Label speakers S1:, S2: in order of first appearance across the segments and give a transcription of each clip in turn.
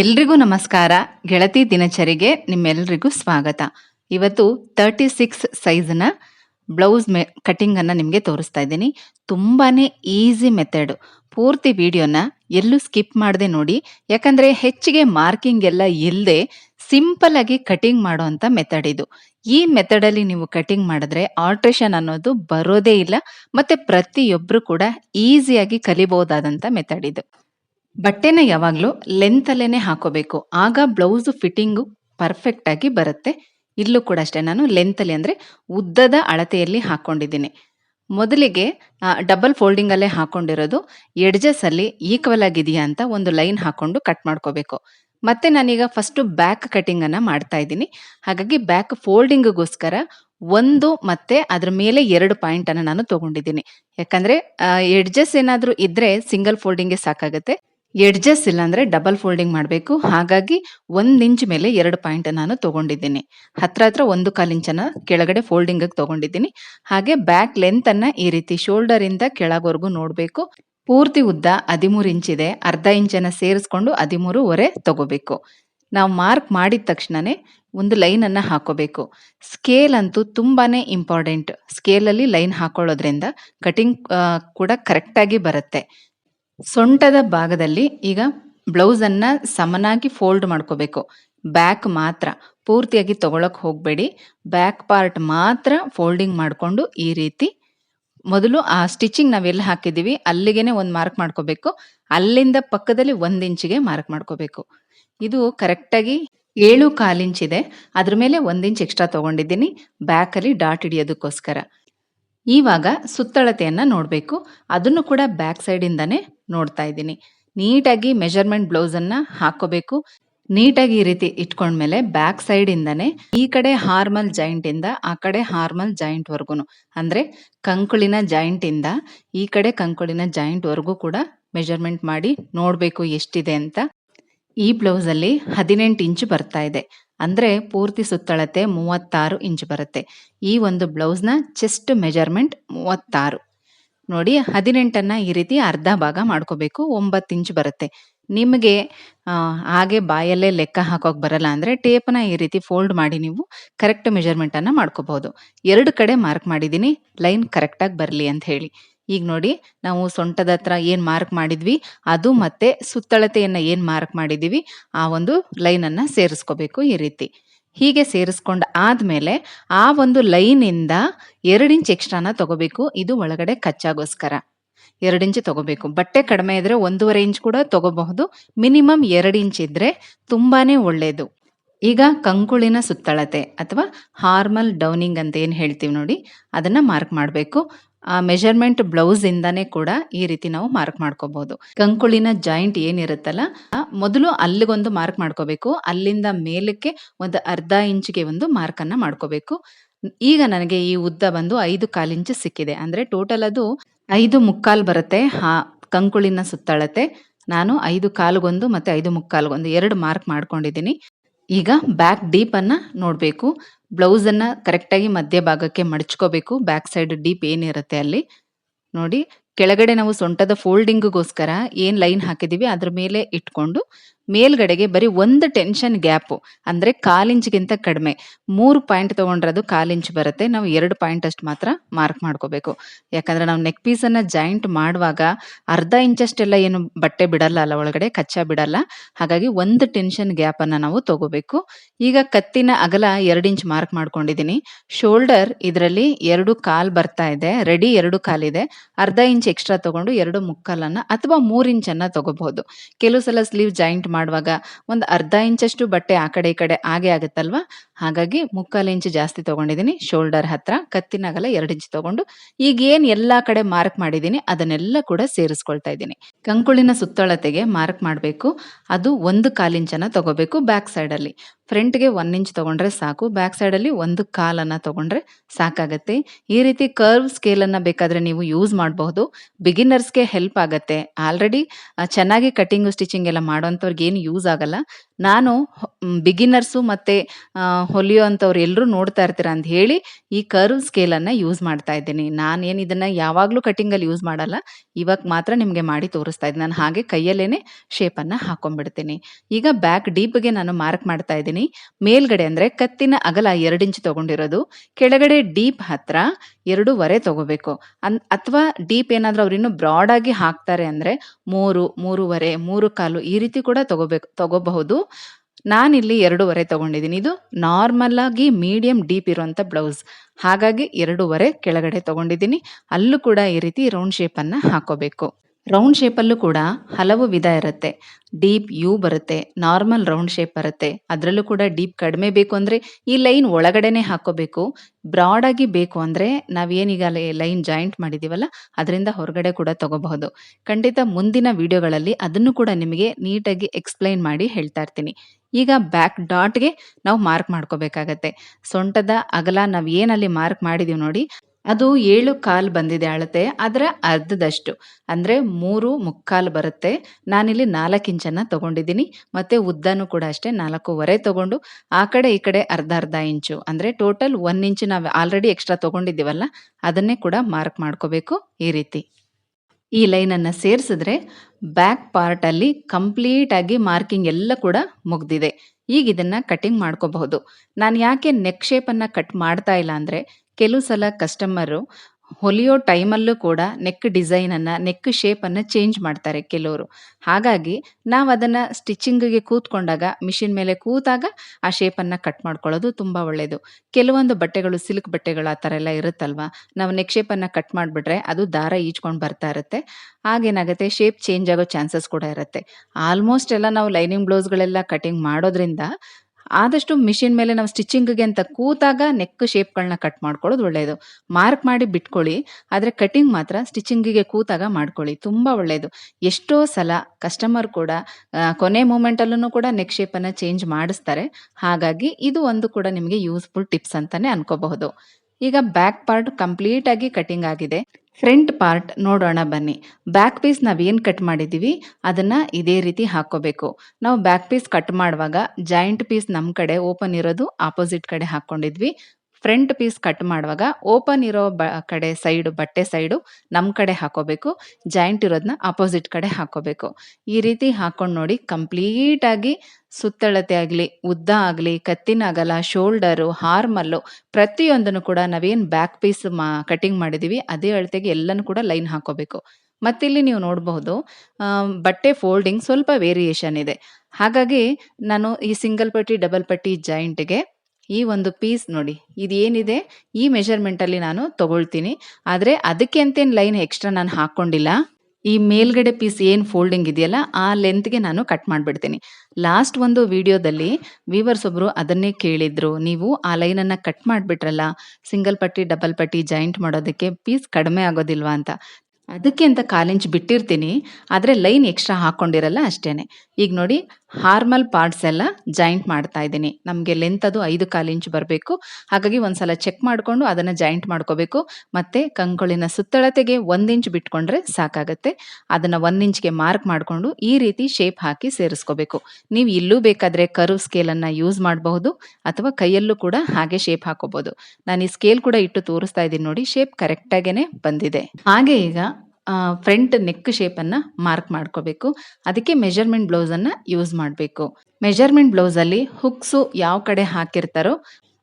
S1: ಎಲ್ರಿಗೂ ನಮಸ್ಕಾರ. ಗೆಳತಿ ದಿನಚರಿಗೆ ನಿಮ್ಮೆಲ್ರಿಗೂ ಸ್ವಾಗತ. ಇವತ್ತು ತರ್ಟಿ ಸಿಕ್ಸ್ ಸೈಜ್ನ ಬ್ಲೌಸ್ ಮೆ ಕಟ್ಟಿಂಗನ್ನು ನಿಮಗೆ ತೋರಿಸ್ತಾ ಇದ್ದೀನಿ. ತುಂಬಾ ಈಸಿ ಮೆಥಡ್. ಪೂರ್ತಿ ವಿಡಿಯೋನ ಎಲ್ಲೂ ಸ್ಕಿಪ್ ಮಾಡದೆ ನೋಡಿ. ಯಾಕಂದರೆ ಹೆಚ್ಚಿಗೆ ಮಾರ್ಕಿಂಗ್ ಎಲ್ಲ ಇಲ್ಲದೆ ಸಿಂಪಲ್ ಆಗಿ ಕಟಿಂಗ್ ಮಾಡುವಂಥ ಮೆಥಡ್ ಇದು. ಈ ಮೆಥಡಲ್ಲಿ ನೀವು ಕಟಿಂಗ್ ಮಾಡಿದ್ರೆ ಆಲ್ಟ್ರೇಷನ್ ಅನ್ನೋದು ಬರೋದೇ ಇಲ್ಲ, ಮತ್ತೆ ಪ್ರತಿಯೊಬ್ಬರು ಕೂಡ ಈಸಿಯಾಗಿ ಕಲಿಬಹುದಾದಂಥ ಮೆಥಡ್ ಇದು. ಬಟ್ಟೆನ ಯಾವಾಗಲೂ ಲೆಂತಲ್ಲೇ ಹಾಕೋಬೇಕು. ಆಗ ಬ್ಲೌಸ್ ಫಿಟ್ಟಿಂಗು ಪರ್ಫೆಕ್ಟ್ ಆಗಿ ಬರುತ್ತೆ. ಇಲ್ಲೂ ಕೂಡ ಅಷ್ಟೇ, ನಾನು ಲೆಂತಲ್ಲಿ ಅಂದರೆ ಉದ್ದದ ಅಳತೆಯಲ್ಲಿ ಹಾಕ್ಕೊಂಡಿದ್ದೀನಿ ಮೊದಲಿಗೆ ಡಬಲ್ ಫೋಲ್ಡಿಂಗಲ್ಲೇ ಹಾಕೊಂಡಿರೋದು. ಎಡ್ಜಸ್ ಅಲ್ಲಿ ಈಕ್ವಲ್ ಆಗಿದೆಯಾ ಅಂತ ಒಂದು ಲೈನ್ ಹಾಕೊಂಡು ಕಟ್ ಮಾಡ್ಕೋಬೇಕು. ಮತ್ತೆ ನಾನೀಗ ಫಸ್ಟು ಬ್ಯಾಕ್ ಕಟಿಂಗ್ ಅನ್ನ ಮಾಡ್ತಾ ಇದ್ದೀನಿ. ಹಾಗಾಗಿ ಬ್ಯಾಕ್ ಫೋಲ್ಡಿಂಗ್ಗೋಸ್ಕರ ಒಂದು ಮತ್ತೆ ಅದ್ರ ಮೇಲೆ ಎರಡು ಪಾಯಿಂಟ್ ಅನ್ನ ನಾನು ತಗೊಂಡಿದ್ದೀನಿ. ಯಾಕಂದ್ರೆ ಎಡ್ಜಸ್ ಏನಾದರೂ ಇದ್ದರೆ ಸಿಂಗಲ್ ಫೋಲ್ಡಿಂಗ್ಗೆ ಸಾಕಾಗುತ್ತೆ. ಎಡ್ಜಸ್ ಇಲ್ಲ ಅಂದ್ರೆ ಡಬಲ್ ಫೋಲ್ಡಿಂಗ್ ಮಾಡಬೇಕು. ಹಾಗಾಗಿ ಒಂದು ಇಂಚ್ ಮೇಲೆ ಎರಡು ಪಾಯಿಂಟ್ ನಾನು ತಗೊಂಡಿದ್ದೀನಿ. ಹತ್ರ ಹತ್ರ ಒಂದು ಕಾಲು ಇಂಚನ ಕೆಳಗಡೆ ಫೋಲ್ಡಿಂಗ್ ತಗೊಂಡಿದ್ದೀನಿ. ಹಾಗೆ ಬ್ಯಾಕ್ ಲೆಂತ್ ಅನ್ನ ಈ ರೀತಿ ಶೋಲ್ಡರ್ ಇಂದ ಕೆಳಗವರೆಗೂ ನೋಡಬೇಕು. ಪೂರ್ತಿ ಉದ್ದ ಹದಿಮೂರು ಇಂಚ್ ಇದೆ. ಅರ್ಧ ಇಂಚನ್ನ ಸೇರಿಸ್ಕೊಂಡು ಹದಿಮೂರುವರೆ ತಗೋಬೇಕು. ನಾವು ಮಾರ್ಕ್ ಮಾಡಿದ ತಕ್ಷಣನೇ ಒಂದು ಲೈನ್ ಅನ್ನ ಹಾಕೋಬೇಕು. ಸ್ಕೇಲ್ ಅಂತೂ ತುಂಬಾನೇ ಇಂಪಾರ್ಟೆಂಟ್ ಸ್ಕೇಲಲ್ಲಿ ಲೈನ್ ಹಾಕೊಳ್ಳೋದ್ರಿಂದ ಕಟಿಂಗ್ ಕೂಡ ಕರೆಕ್ಟಾಗಿ ಬರುತ್ತೆ. ಸೊಂಟದ ಭಾಗದಲ್ಲಿ ಈಗ ಬ್ಲೌಸ್ ಅನ್ನ ಸಮನಾಗಿ ಫೋಲ್ಡ್ ಮಾಡ್ಕೋಬೇಕು. ಬ್ಯಾಕ್ ಮಾತ್ರ ಪೂರ್ತಿಯಾಗಿ ತಗೊಳಕ್ ಹೋಗಬೇಡಿ. ಬ್ಯಾಕ್ ಪಾರ್ಟ್ ಮಾತ್ರ ಫೋಲ್ಡಿಂಗ್ ಮಾಡಿಕೊಂಡು ಈ ರೀತಿ ಮೊದಲು ಆ ಸ್ಟಿಚಿಂಗ್ ನಾವೆಲ್ಲಿ ಹಾಕಿದ್ದೀವಿ. ಅಲ್ಲಿಗೆನೆ ಒಂದು ಮಾರ್ಕ್ ಮಾಡ್ಕೋಬೇಕು. ಅಲ್ಲಿಂದ ಪಕ್ಕದಲ್ಲಿ ಒಂದು ಇಂಚಿಗೆ ಮಾರ್ಕ್ ಮಾಡ್ಕೋಬೇಕು. ಇದು ಕರೆಕ್ಟಾಗಿ ಏಳು ಕಾಲು ಇದೆ. ಅದ್ರ ಮೇಲೆ ಒಂದು ಇಂಚ್ ಎಕ್ಸ್ಟ್ರಾ ತಗೊಂಡಿದ್ದೀನಿ. ಬ್ಯಾಕಲ್ಲಿ ಡಾಟ್ ಹಿಡಿಯೋದಕ್ಕೋಸ್ಕರ. ಇವಾಗ ಸುತ್ತಳತೆಯನ್ನು ನೋಡಬೇಕು. ಅದನ್ನು ಕೂಡ ಬ್ಯಾಕ್ ಸೈಡಿಂದನೇ ನೋಡ್ತಾ ಇದ್ದೀನಿ. ನೀಟಾಗಿ ಮೆಜರ್ಮೆಂಟ್ ಬ್ಲೌಸನ್ನು ಹಾಕೋಬೇಕು. ನೀಟಾಗಿ ಈ ರೀತಿ ಇಟ್ಕೊಂಡ್ಮೇಲೆ ಬ್ಯಾಕ್ ಸೈಡಿಂದನೇ ಈ ಕಡೆ ಹಾರ್ಮಲ್ ಜಾಯಿಂಟಿಂದ ಆ ಕಡೆ ಹಾರ್ಮಲ್ ಜಾಯಿಂಟ್ ಅಂದರೆ ಅಂದ್ರೆ ಕಂಕುಳಿನ ಜಾಯಿಂಟಿಂದ ಈ ಕಡೆ ಕಂಕುಳಿನ ಜಾಯಿಂಟ್ವರೆಗೂ ಕೂಡ ಮೆಜರ್ಮೆಂಟ್ ಮಾಡಿ ನೋಡಬೇಕು ಎಷ್ಟಿದೆ ಅಂತ. ಈ ಬ್ಲೌಸಲ್ಲಿ ಹದಿನೆಂಟು ಇಂಚು ಬರ್ತಾ ಇದೆ. ಅಂದ್ರೆ ಪೂರ್ತಿ ಸುತ್ತಳತೆ ಮೂವತ್ತಾರು ಇಂಚ್ ಬರುತ್ತೆ. ಈ ಒಂದು ಬ್ಲೌಸ್ನ ಚೆಸ್ಟ್ ಮೆಜರ್ಮೆಂಟ್ ಮೂವತ್ತಾರು. ನೋಡಿ, ಹದಿನೆಂಟನ್ನು ಈ ರೀತಿ ಅರ್ಧ ಭಾಗ ಮಾಡ್ಕೋಬೇಕು, ಒಂಬತ್ತು ಇಂಚ್ ಬರುತ್ತೆ. ನಿಮಗೆ ಹಾಗೆ ಬಾಯಲ್ಲೇ ಲೆಕ್ಕ ಹಾಕೋಕೆ ಬರಲ್ಲ ಅಂದ್ರೆ ಟೇಪ್ನ ಈ ರೀತಿ ಫೋಲ್ಡ್ ಮಾಡಿ ನೀವು ಕರೆಕ್ಟ್ ಮೆಜರ್ಮೆಂಟನ್ನು ಮಾಡ್ಕೋಬಹುದು. ಎರಡು ಕಡೆ ಮಾರ್ಕ್ ಮಾಡಿದ್ದೀನಿ ಲೈನ್ ಕರೆಕ್ಟಾಗಿ ಬರಲಿ ಅಂತ ಹೇಳಿ. ಈಗ ನೋಡಿ, ನಾವು ಸೊಂಟದ ಹತ್ರ ಏನ್ ಮಾರ್ಕ್ ಮಾಡಿದ್ವಿ, ಅದು ಮತ್ತೆ ಸುತ್ತಳತೆಯನ್ನ ಏನ್ ಮಾರ್ಕ್ ಮಾಡಿದೀವಿ, ಆ ಒಂದು ಲೈನ್ ಅನ್ನ ಸೇರಿಸ್ಕೋಬೇಕು ಈ ರೀತಿ. ಹೀಗೆ ಸೇರಿಸ್ಕೊಂಡು ಆದ್ಮೇಲೆ ಆ ಒಂದು ಲೈನ್ ಇಂದ ಎರಡು ಇಂಚ್ ಎಕ್ಸ್ಟ್ರಾನ ತಗೋಬೇಕು, ಇದು ಒಳಗಡೆ ಕಚ್ಚಾಗೋಸ್ಕರ. ಎರಡು ಇಂಚ್ ತಗೋಬೇಕು. ಬಟ್ಟೆ ಕಡಿಮೆ ಇದ್ರೆ ಒಂದೂವರೆ ಇಂಚ್ ಕೂಡ ತಗೋಬಹುದು, ಮಿನಿಮಮ್ ಎರಡು ಇಂಚ್ ಇದ್ರೆ ತುಂಬಾನೇ ಒಳ್ಳೇದು. ಈಗ ಕಂಕುಳಿನ ಸುತ್ತಳತೆ, ಅಥವಾ ಹಾರ್ಮಲ್ ಡೌನಿಂಗ್ ಅಂತ ಏನು ಹೇಳ್ತೀವಿ ನೋಡಿ, ಅದನ್ನ ಮಾರ್ಕ್ ಮಾಡಬೇಕು. ಆ ಮೆಜರ್ಮೆಂಟ್ ಬ್ಲೌಸ್ ಇಂದಾನೇ ಕೂಡ ಈ ರೀತಿ ನಾವು ಮಾರ್ಕ್ ಮಾಡ್ಕೋಬಹುದು ಕಂಕುಳಿನ ಜಾಯಿಂಟ್ ಏನಿರುತ್ತಲ್ಲ, ಮೊದಲು ಅಲ್ಲಿಗೊಂದು ಮಾರ್ಕ್ ಮಾಡ್ಕೋಬೇಕು, ಅಲ್ಲಿಂದ ಮೇಲಕ್ಕೆ ಒಂದು ಅರ್ಧ ಇಂಚ್ಗೆ ಒಂದು ಮಾರ್ಕ್ ಅನ್ನ ಮಾಡ್ಕೋಬೇಕು. ಈಗ ನನಗೆ ಈ ಉದ್ದ ಬಂದು ಐದು ಕಾಲು ಇಂಚು ಸಿಕ್ಕಿದೆ. ಅಂದ್ರೆ ಟೋಟಲ್ ಅದು ಐದು ಮುಕ್ಕಾಲ್ ಬರುತ್ತೆ ಆ ಕಂಕುಳಿನ ಸುತ್ತಳತೆ. ನಾನು ಐದು ಕಾಲ್ಗೊಂದು ಮತ್ತೆ ಐದು ಮುಕ್ಕಾಲ್ಗೊಂದು ಎರಡು ಮಾರ್ಕ್ ಮಾಡ್ಕೊಂಡಿದ್ದೀನಿ. ಈಗ ಬ್ಯಾಕ್ ಡೀಪ್ ಅನ್ನ ನೋಡಬೇಕು. ಬ್ಲೌಸ್ ಅನ್ನ ಕರೆಕ್ಟಾಗಿ ಮಧ್ಯ ಭಾಗಕ್ಕೆ ಮಡಚ್ಕೋಬೇಕು. ಬ್ಯಾಕ್ ಸೈಡ್ ಡೀಪ್ ಏನಿರುತ್ತೆ ಅಲ್ಲಿ. ನೋಡಿ, ಕೆಳಗಡೆ ನಾವು ಸೊಂಟದ ಫೋಲ್ಡಿಂಗ್ಗೋಸ್ಕರ ಏನ್ ಲೈನ್ ಹಾಕಿದೀವಿ, ಅದ್ರ ಮೇಲೆ ಇಟ್ಕೊಂಡು ಮೇಲ್ಗಡೆಗೆ ಬರೀ ಒಂದು ಟೆನ್ಷನ್ ಗ್ಯಾಪ್ ಅಂದ್ರೆ ಕಾಲಿಂಚ್ಗಿಂತ ಕಡಿಮೆ. ಮೂರು ಪಾಯಿಂಟ್ ತಗೊಂಡ್ರೆ ಅದು ಕಾಲಿಂಚ್ ಬರುತ್ತೆ, ನಾವು ಎರಡು ಪಾಯಿಂಟ್ ಅಷ್ಟು ಮಾತ್ರ ಮಾರ್ಕ್ ಮಾಡ್ಕೋಬೇಕು. ಯಾಕಂದ್ರೆ ನಾವು ನೆಕ್ ಪೀಸ್ ಅನ್ನ ಜಾಯಿಂಟ್ ಮಾಡುವಾಗ ಅರ್ಧ ಇಂಚಷ್ಟೆಲ್ಲ ಏನು ಬಟ್ಟೆ ಬಿಡಲ್ಲ ಅಲ್ಲ, ಒಳಗಡೆ ಕಚ್ಚಾ ಬಿಡಲ್ಲ. ಹಾಗಾಗಿ ಒಂದು ಟೆನ್ಷನ್ ಗ್ಯಾಪ್ ಅನ್ನ ನಾವು ತಗೋಬೇಕು. ಈಗ ಕತ್ತಿನ ಅಗಲ ಎರಡು ಇಂಚ್ ಮಾರ್ಕ್ ಮಾಡ್ಕೊಂಡಿದ್ದೀನಿ ಶೋಲ್ಡರ್ ಇದರಲ್ಲಿ ಎರಡು ಕಾಲ್ ಬರ್ತಾ ಇದೆ ರೆಡಿ ಎರಡು ಕಾಲಿದೆ ಅರ್ಧ ಇಂಚ್ ಎಕ್ಸ್ಟ್ರಾ ತಗೊಂಡು ಎರಡು ಮುಕ್ಕಾಲನ್ನ ಅಥವಾ ಮೂರು ಇಂಚನ್ನ ತಗೋಬಹುದು. ಕೆಲವು ಸಲ ಸ್ಲೀವ್ ಜಾಯಿಂಟ್ ಮಾಡುವಾಗ ಒಂದು ಅರ್ಧ ಇಂಚಷ್ಟು ಬಟ್ಟೆ ಆ ಕಡೆ ಈ ಕಡೆ ಹಾಗೆ ಆಗುತ್ತಲ್ವಾ? ಹಾಗಾಗಿ ಮುಕ್ಕಾಲು ಇಂಚು ಜಾಸ್ತಿ ತಗೊಂಡಿದ್ದೀನಿ. ಶೋಲ್ಡರ್ ಹತ್ರ ಕತ್ತಿನಾಗಲ್ಲ ಎರಡು ಇಂಚು ತಗೊಂಡು ಈಗ ಏನ್ ಎಲ್ಲಾ ಕಡೆ ಮಾರ್ಕ್ ಮಾಡಿದ್ದೀನಿ. ಅದನ್ನೆಲ್ಲ ಕೂಡ ಸೇರಿಸ್ಕೊಳ್ತಾ ಇದ್ದೀನಿ. ಕಂಕುಳಿನ ಸುತ್ತಳತೆಗೆ ಮಾರ್ಕ್ ಮಾಡಬೇಕು. ಅದು ಒಂದು ಕಾಲು ಇಂಚನ್ನ ತಗೋಬೇಕು ಬ್ಯಾಕ್ ಸೈಡ್ ಅಲ್ಲಿ. ಫ್ರಂಟ್ಗೆ ಒನ್ ಇಂಚ್ ತಗೊಂಡ್ರೆ ಸಾಕು. ಬ್ಯಾಕ್ ಸೈಡ್ ಅಲ್ಲಿ ಒಂದು ಕಾಲನ್ನ ತಗೊಂಡ್ರೆ ಸಾಕಾಗತ್ತೆ. ಈ ರೀತಿ ಕರ್ವ್ ಸ್ಕೇಲ್ ಅನ್ನ ಬೇಕಾದ್ರೆ ನೀವು ಯೂಸ್ ಮಾಡಬಹುದು. ಬಿಗಿನರ್ಸ್ಗೆ ಹೆಲ್ಪ್ ಆಗತ್ತೆ. ಆಲ್ರೆಡಿ ಚೆನ್ನಾಗಿ ಕಟಿಂಗ್ ಸ್ಟಿಚಿಂಗ್ ಎಲ್ಲ ಮಾಡೋಂಥವ್ರಿಗೆ ಏನು ಯೂಸ್ ಆಗಲ್ಲ. ನಾನು ಬಿಗಿನರ್ಸು ಮತ್ತೆ ಹೊಲಿಯೋ ಅಂಥವ್ರು ಎಲ್ಲರೂ ನೋಡ್ತಾ ಇರ್ತೀರ ಅಂತ ಹೇಳಿ ಈ ಕರ್ವ್ ಸ್ಕೇಲನ್ನು ಯೂಸ್ ಮಾಡ್ತಾ ಇದ್ದೀನಿ. ನಾನೇನು ಇದನ್ನು ಯಾವಾಗಲೂ ಅಲ್ಲಿ ಯೂಸ್ ಮಾಡಲ್ಲ. ಇವಾಗ ಮಾತ್ರ ನಿಮಗೆ ಮಾಡಿ ತೋರಿಸ್ತಾ ಇದ್ದೀನಿ ನಾನು ಹಾಗೆ ಕೈಯಲ್ಲೇ ಶೇಪನ್ನು ಹಾಕೊಂಡ್ಬಿಡ್ತೀನಿ. ಈಗ ಬ್ಯಾಕ್ ಡೀಪ್ಗೆ ನಾನು ಮಾರ್ಕ್ ಮಾಡ್ತಾ ಇದ್ದೀನಿ. ಮೇಲ್ಗಡೆ ಅಂದರೆ ಕತ್ತಿನ ಅಗಲ ಎರಡು ಇಂಚ್ ತೊಗೊಂಡಿರೋದು. ಕೆಳಗಡೆ ಡೀಪ್ ಹತ್ರ ಎರಡೂವರೆ ತಗೋಬೇಕು. ಅಥವಾ ಡೀಪ್ ಏನಾದರೂ ಅವ್ರು ಇನ್ನೂ ಬ್ರಾಡಾಗಿ ಹಾಕ್ತಾರೆ ಅಂದರೆ ಮೂರು, ಮೂರುವರೆ, ಮೂರು ಕಾಲು ಈ ರೀತಿ ಕೂಡ ತಗೋಬೇಕು, ತಗೋಬಹುದು. ನಾನಿಲ್ಲಿ ಎರಡೂವರೆ ತಗೊಂಡಿದ್ದೀನಿ ಇದು ನಾರ್ಮಲ್ ಆಗಿ ಮೀಡಿಯಂ ಡೀಪ್ ಇರುವಂಥ ಬ್ಲೌಸ್. ಹಾಗಾಗಿ ಎರಡೂವರೆ ಕೆಳಗಡೆ ತಗೊಂಡಿದ್ದೀನಿ ಅಲ್ಲೂ ಕೂಡ ಈ ರೀತಿ ರೌಂಡ್ ಶೇಪನ್ನು ಹಾಕೋಬೇಕು. ರೌಂಡ್ ಶೇಪಲ್ಲೂ ಕೂಡ ಹಲವು ವಿಧ ಇರುತ್ತೆ. ಡೀಪ್ ಯು ಬರುತ್ತೆ, ನಾರ್ಮಲ್ ರೌಂಡ್ ಶೇಪ್ ಬರುತ್ತೆ. ಅದರಲ್ಲೂ ಕೂಡ ಡೀಪ್ ಕಡಿಮೆ ಬೇಕು ಅಂದರೆ ಈ ಲೈನ್ ಒಳಗಡೆನೆ ಹಾಕೋಬೇಕು. ಬ್ರಾಡ್ ಆಗಿ ಬೇಕು ಅಂದರೆ ನಾವೇನೀಗ ಲೈನ್ ಜಾಯಿಂಟ್ ಮಾಡಿದ್ದೀವಲ್ಲ ಅದರಿಂದ ಹೊರಗಡೆ ಕೂಡ ತಗೋಬಹುದು. ಖಂಡಿತ ಮುಂದಿನ ವಿಡಿಯೋಗಳಲ್ಲಿ ಅದನ್ನು ಕೂಡ ನಿಮಗೆ ನೀಟಾಗಿ ಎಕ್ಸ್ಪ್ಲೈನ್ ಮಾಡಿ ಹೇಳ್ತಾ ಇರ್ತೀನಿ. ಈಗ ಬ್ಯಾಕ್ ಡಾಟ್ಗೆ ನಾವು ಮಾರ್ಕ್ ಮಾಡ್ಕೋಬೇಕಾಗತ್ತೆ. ಸೊಂಟದ ಅಗಲ ನಾವು ಏನಲ್ಲಿ ಮಾರ್ಕ್ ಮಾಡಿದೀವಿ ನೋಡಿ ಅದು ಏಳು ಕಾಲು ಬಂದಿದೆ ಅಳತೆ, ಅದರ ಅರ್ಧದಷ್ಟು. ಅಂದರೆ ಮೂರು ಮುಕ್ಕಾಲು ಬರುತ್ತೆ. ನಾನಿಲ್ಲಿ ನಾಲ್ಕು ಇಂಚನ್ನು ತಗೊಂಡಿದ್ದೀನಿ. ಮತ್ತು ಉದ್ದನೂ ಕೂಡ ಅಷ್ಟೇ, ನಾಲ್ಕೂವರೆ ತಗೊಂಡು, ಆ ಕಡೆ ಈ ಕಡೆ ಅರ್ಧ ಅರ್ಧ ಇಂಚು. ಅಂದರೆ ಟೋಟಲ್ ಒನ್ ಇಂಚು ನಾವು ಆಲ್ರೆಡಿ ಎಕ್ಸ್ಟ್ರಾ ತೊಗೊಂಡಿದ್ದೀವಲ್ಲ, ಅದನ್ನೇ ಕೂಡ ಮಾರ್ಕ್ ಮಾಡ್ಕೋಬೇಕು ಈ ರೀತಿ. ಈ ಲೈನನ್ನು ಸೇರಿಸಿದ್ರೆ ಬ್ಯಾಕ್ ಪಾರ್ಟಲ್ಲಿ ಕಂಪ್ಲೀಟಾಗಿ ಮಾರ್ಕಿಂಗ್ ಎಲ್ಲ ಕೂಡ ಮುಗ್ದಿದೆ. ಈಗ ಇದನ್ನು ಕಟಿಂಗ್ ಮಾಡ್ಕೋಬಹುದು. ನಾನು ಯಾಕೆ ನೆಕ್ ಶೇಪನ್ನು ಕಟ್ ಮಾಡ್ತಾ ಇಲ್ಲ ಅಂದರೆ ಕೆಲವು ಸಲ ಕಸ್ಟಮರು ಹೊಲಿಯೋ ಟೈಮಲ್ಲೂ ಕೂಡ ನೆಕ್ ಡಿಸೈನನ್ನು ನೆಕ್ ಶೇಪನ್ನು ಚೇಂಜ್ ಮಾಡ್ತಾರೆ ಕೆಲವರು. ಹಾಗಾಗಿ ನಾವು ಅದನ್ನು ಸ್ಟಿಚಿಂಗಿಗೆ ಕೂತ್ಕೊಂಡಾಗ ಮಿಷಿನ್ ಮೇಲೆ ಕೂತಾಗ ಆ ಶೇಪನ್ನು ಕಟ್ ಮಾಡ್ಕೊಳ್ಳೋದು ತುಂಬ ಒಳ್ಳೆಯದು ಕೆಲವೊಂದು ಬಟ್ಟೆಗಳು ಸಿಲ್ಕ್ ಬಟ್ಟೆಗಳು ಆ ಥರ ಎಲ್ಲ ಇರುತ್ತಲ್ವ? ನಾವು ನೆಕ್ ಶೇಪನ್ನು ಕಟ್ ಮಾಡಿಬಿಟ್ರೆ ಅದು ದಾರ ಈಜ್ಕೊಂಡು ಬರ್ತಾ ಇರುತ್ತೆ. ಆಗೇನಾಗುತ್ತೆ ಶೇಪ್ ಚೇಂಜ್ ಆಗೋ ಚಾನ್ಸಸ್ ಕೂಡ ಇರುತ್ತೆ. ಆಲ್ಮೋಸ್ಟ್ ಎಲ್ಲ ನಾವು ಲೈನಿಂಗ್ ಬ್ಲೌಸ್ಗಳೆಲ್ಲ ಕಟಿಂಗ್ ಮಾಡೋದ್ರಿಂದ ಆದಷ್ಟು ಮಿಷಿನ್ ಮೇಲೆ ನಾವು ಸ್ಟಿಚಿಂಗ್ಗೆ ಅಂತ ಕೂತಾಗ ನೆಕ್ ಶೇಪ್ಗಳನ್ನ ಕಟ್ ಮಾಡ್ಕೊಳ್ಳೋದು ಒಳ್ಳೆಯದು ಮಾರ್ಕ್ ಮಾಡಿ ಬಿಟ್ಕೊಳ್ಳಿ, ಆದರೆ ಕಟಿಂಗ್ ಮಾತ್ರ ಸ್ಟಿಚಿಂಗಿಗೆ ಕೂತಾಗ ಮಾಡ್ಕೊಳ್ಳಿ. ತುಂಬ ಒಳ್ಳೆಯದು ಎಷ್ಟೋ ಸಲ ಕಸ್ಟಮರ್ ಕೂಡ ಕೊನೆ ಮೂಮೆಂಟಲ್ಲೂ ಕೂಡ ನೆಕ್ ಶೇಪನ್ನು ಚೇಂಜ್ ಮಾಡಿಸ್ತಾರೆ. ಹಾಗಾಗಿ ಇದು ಒಂದು ಕೂಡ ನಿಮಗೆ ಯೂಸ್ಫುಲ್ ಟಿಪ್ಸ್ ಅಂತಾನೆ ಅನ್ಕೋಬಹುದು. ಈಗ ಬ್ಯಾಕ್ ಪಾರ್ಟ್ ಕಂಪ್ಲೀಟ್ ಆಗಿ ಕಟಿಂಗ್ ಆಗಿದೆ. ಫ್ರಂಟ್ ಪಾರ್ಟ್ ನೋಡೋಣ ಬನ್ನಿ. ಬ್ಯಾಕ್ ಪೀಸ್ ನಾವೇನು ಕಟ್ ಮಾಡಿದ್ದೀವಿ ಅದನ್ನು ಇದೇ ರೀತಿ ಹಾಕ್ಕೋಬೇಕು ನಾವು ಬ್ಯಾಕ್ ಪೀಸ್ ಕಟ್ ಮಾಡುವಾಗ ಜಾಯಿಂಟ್ ಪೀಸ್ ನಮ್ಮ ಕಡೆ ಓಪನ್ ಇರೋದು ಆಪೋಸಿಟ್ ಕಡೆ ಹಾಕ್ಕೊಂಡಿದ್ವಿ ಫ್ರಂಟ್ ಪೀಸ್ ಕಟ್ ಮಾಡುವಾಗ ಓಪನ್ ಇರೋ ಬ, ಕಡೆ ಸೈಡು, ಬಟ್ಟೆ ಸೈಡು ನಮ್ಮ ಕಡೆ ಹಾಕೋಬೇಕು, ಜಾಯಿಂಟ್ ಇರೋದನ್ನ ಆಪೋಸಿಟ್ ಕಡೆ ಹಾಕೋಬೇಕು. ಈ ರೀತಿ ಹಾಕೊಂಡು ನೋಡಿ ಕಂಪ್ಲೀಟಾಗಿ ಸುತ್ತಳತೆ ಆಗಲಿ, ಉದ್ದ ಆಗಲಿ, ಕತ್ತಿನ ಅಗಲ, ಶೋಲ್ಡರು, ಹಾರ್ಮಲ್ಲು ಪ್ರತಿಯೊಂದನ್ನು ಕೂಡ ನಾವೇನು ಬ್ಯಾಕ್ ಪೀಸ್ ಮಾ, ಕಟಿಂಗ್ ಮಾಡಿದ್ದೀವಿ ಅದೇ ಅಳತೆಗೆ ಎಲ್ಲನೂ ಕೂಡ ಲೈನ್ ಹಾಕೋಬೇಕು. ಮತ್ತಿಲ್ಲಿ ನೀವು ನೋಡಬಹುದು ಬಟ್ಟೆ ಫೋಲ್ಡಿಂಗ್ ಸ್ವಲ್ಪ ವೇರಿಯೇಷನ್ ಇದೆ. ಹಾಗಾಗಿ ನಾನು ಈ ಸಿಂಗಲ್ ಪಟ್ಟಿ, ಡಬಲ್ ಪಟ್ಟಿ ಜಾಯಿಂಟ್ಗೆ ಈ ಒಂದು ಪೀಸ್ ನೋಡಿ ಇದು ಏನಿದೆ ಈ ಮೆಷರ್ಮೆಂಟಲ್ಲಿ ನಾನು ತಗೊಳ್ತೀನಿ. ಆದರೆ ಅದಕ್ಕೆ ಅಂತೇನು ಲೈನ್ ಎಕ್ಸ್ಟ್ರಾ ನಾನು ಹಾಕ್ಕೊಂಡಿಲ್ಲ ಈ ಮೇಲ್ಗಡೆ ಪೀಸ್ ಏನು ಫೋಲ್ಡಿಂಗ್ ಇದೆಯಲ್ಲ, ಆ ಲೆಂತ್ಗೆ ನಾನು ಕಟ್ ಮಾಡಿಬಿಡ್ತೀನಿ. ಲಾಸ್ಟ್ ಒಂದು ವಿಡಿಯೋದಲ್ಲಿ ವೀವರ್ಸ್ ಒಬ್ಬರು ಅದನ್ನೇ ಕೇಳಿದ್ರು, ನೀವು ಆ ಲೈನನ್ನು ಕಟ್ ಮಾಡಿಬಿಟ್ರಲ್ಲ? ಸಿಂಗಲ್ ಪಟ್ಟಿ ಡಬಲ್ ಪಟ್ಟಿ ಜಾಯಿಂಟ್ ಮಾಡೋದಕ್ಕೆ ಪೀಸ್ ಕಡಿಮೆ ಆಗೋದಿಲ್ವಾ? ಅಂತ. ಅದಕ್ಕೆ ಅಂತ ಕಾಲಿಂಚ್ ಬಿಟ್ಟಿರ್ತೀನಿ, ಆದರೆ ಲೈನ್ ಎಕ್ಸ್ಟ್ರಾ ಹಾಕ್ಕೊಂಡಿರಲ್ಲ ಅಷ್ಟೇ ಈಗ ನೋಡಿ ಹಾರ್ಮಲ್ ಪಾರ್ಟ್ಸ್ ಎಲ್ಲ ಜಾಯಿಂಟ್ ಮಾಡ್ತಾ ಇದ್ದೀನಿ. ನಮಗೆ ಲೆಂತ್ ಅದು ಐದು ಕಾಲು ಇಂಚ್ ಬರಬೇಕು. ಹಾಗಾಗಿ ಒಂದ್ಸಲ ಚೆಕ್ ಮಾಡಿಕೊಂಡು ಅದನ್ನು ಜಾಯಿಂಟ್ ಮಾಡ್ಕೋಬೇಕು. ಮತ್ತು ಕಂಕುಳಿನ ಸುತ್ತಳತೆಗೆ ಒಂದು ಇಂಚ್ ಬಿಟ್ಕೊಂಡ್ರೆ ಸಾಕಾಗುತ್ತೆ. ಅದನ್ನು ಒಂದು ಇಂಚ್ಗೆ ಮಾರ್ಕ್ ಮಾಡಿಕೊಂಡು ಈ ರೀತಿ ಶೇಪ್ ಹಾಕಿ ಸೇರಿಸ್ಕೋಬೇಕು. ನೀವು ಇಲ್ಲೂ ಬೇಕಾದರೆ ಕರ್ವ್ ಸ್ಕೇಲನ್ನು ಯೂಸ್ ಮಾಡಬಹುದು ಅಥವಾ ಕೈಯಲ್ಲೂ ಕೂಡ ಹಾಗೆ ಶೇಪ್ ಹಾಕೋಬಹುದು. ನಾನು ಈ ಸ್ಕೇಲ್ ಕೂಡ ಇಟ್ಟು ತೋರಿಸ್ತಾ ಇದ್ದೀನಿ ನೋಡಿ ಶೇಪ್ ಕರೆಕ್ಟಾಗೇ ಬಂದಿದೆ. ಹಾಗೆ ಈಗ ಫ್ರಂಟ್ ನೆಕ್ ಶೇಪನ್ನು ಮಾರ್ಕ್ ಮಾಡ್ಕೋಬೇಕು. ಅದಕ್ಕೆ ಮೆಜರ್ಮೆಂಟ್ ಬ್ಲೌಸನ್ನು ಯೂಸ್ ಮಾಡಬೇಕು. ಮೆಜರ್ಮೆಂಟ್ ಬ್ಲೌಸಲ್ಲಿ ಹುಕ್ಸು ಯಾವ ಕಡೆ ಹಾಕಿರ್ತಾರೋ